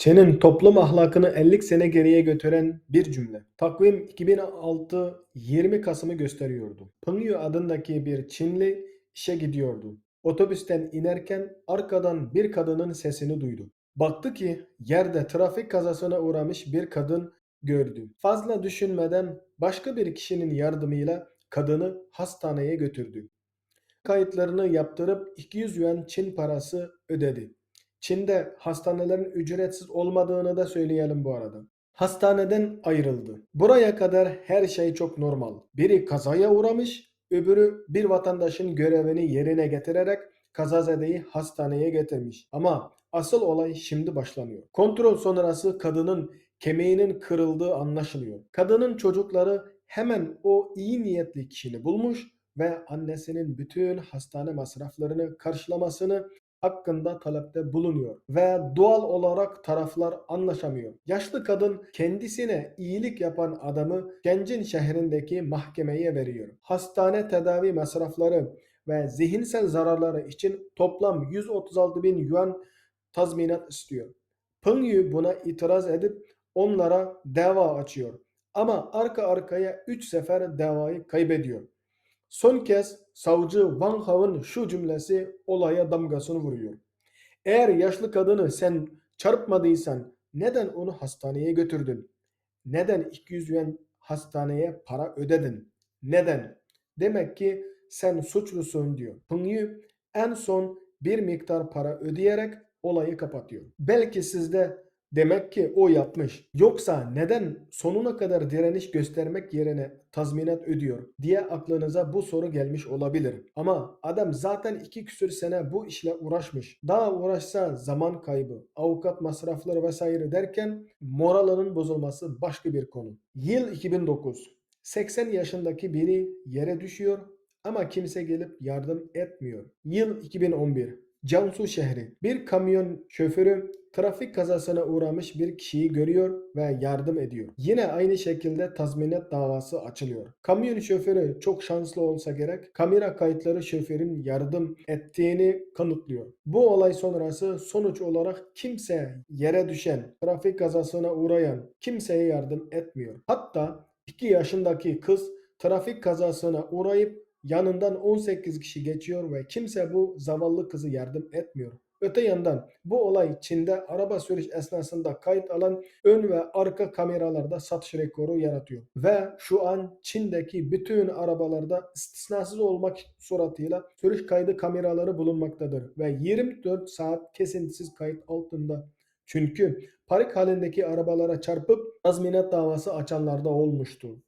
Çin'in toplum ahlakını 50 sene geriye götüren bir cümle. Takvim 2006 20 Kasım'ı gösteriyordu. Pengyu adındaki bir Çinli işe gidiyordu. Otobüsten inerken arkadan bir kadının sesini duydu. Baktı ki yerde trafik kazasına uğramış bir kadın gördü. Fazla düşünmeden başka bir kişinin yardımıyla kadını hastaneye götürdü. Kayıtlarını yaptırıp 200 yuan Çin parası ödedi. Çin'de hastanelerin ücretsiz olmadığını da söyleyelim bu arada. Hastaneden ayrıldı. Buraya kadar her şey çok normal. Biri kazaya uğramış, öbürü bir vatandaşın görevini yerine getirerek kazazedeyi hastaneye getirmiş. Ama asıl olay şimdi başlanıyor. Kontrol sonrası kadının kemiğinin kırıldığı anlaşılıyor. Kadının çocukları hemen o iyi niyetli kişini bulmuş ve annesinin bütün hastane masraflarını karşılamasını hakkında talepte bulunuyor ve doğal olarak taraflar anlaşamıyor. Yaşlı kadın kendisine iyilik yapan adamı Gencin şehrindeki mahkemeye veriyor. Hastane tedavi masrafları ve zihinsel zararları için toplam 136 bin yuan tazminat istiyor. Pengyu buna itiraz edip onlara dava açıyor. Ama arka arkaya 3 sefer davayı kaybediyor. Son kez savcı Wang Hao'nun şu cümlesi olaya damgasını vuruyor. Eğer yaşlı kadını sen çarpmadıysan neden onu hastaneye götürdün? Neden 200 yuan hastaneye para ödedin? Neden? Demek ki sen suçlusun diyor. Pengyu en son bir miktar para ödeyerek olayı kapatıyor. Belki sizde Demek ki o yapmış. Yoksa neden sonuna kadar direniş göstermek yerine tazminat ödüyor diye aklınıza bu soru gelmiş olabilir. Ama adam zaten iki küsür sene bu işle uğraşmış. Daha uğraşsa zaman kaybı, avukat masrafları vesaire derken moralının bozulması başka bir konu. Yıl 2009. 80 yaşındaki biri yere düşüyor ama kimse gelip yardım etmiyor. Yıl 2011. Jiangsu şehri. Bir kamyon şoförü trafik kazasına uğramış bir kişiyi görüyor ve yardım ediyor. Yine aynı şekilde tazminat davası açılıyor. Kamyon şoförü çok şanslı olsa gerek kamera kayıtları şoförün yardım ettiğini kanıtlıyor. Bu olay sonrası sonuç olarak kimse yere düşen, trafik kazasına uğrayan kimseye yardım etmiyor. Hatta 2 yaşındaki kız trafik kazasına uğrayıp yanından 18 kişi geçiyor ve kimse bu zavallı kızı yardım etmiyor. Öte yandan bu olay Çin'de araba sürüş esnasında kayıt alan ön ve arka kameralarda satış rekoru yaratıyor. Ve şu an Çin'deki bütün arabalarda istisnasız olmak suratıyla sürüş kaydı kameraları bulunmaktadır ve 24 saat kesintisiz kayıt altında. Çünkü panik halindeki arabalara çarpıp tazminat davası açanlar da olmuştu.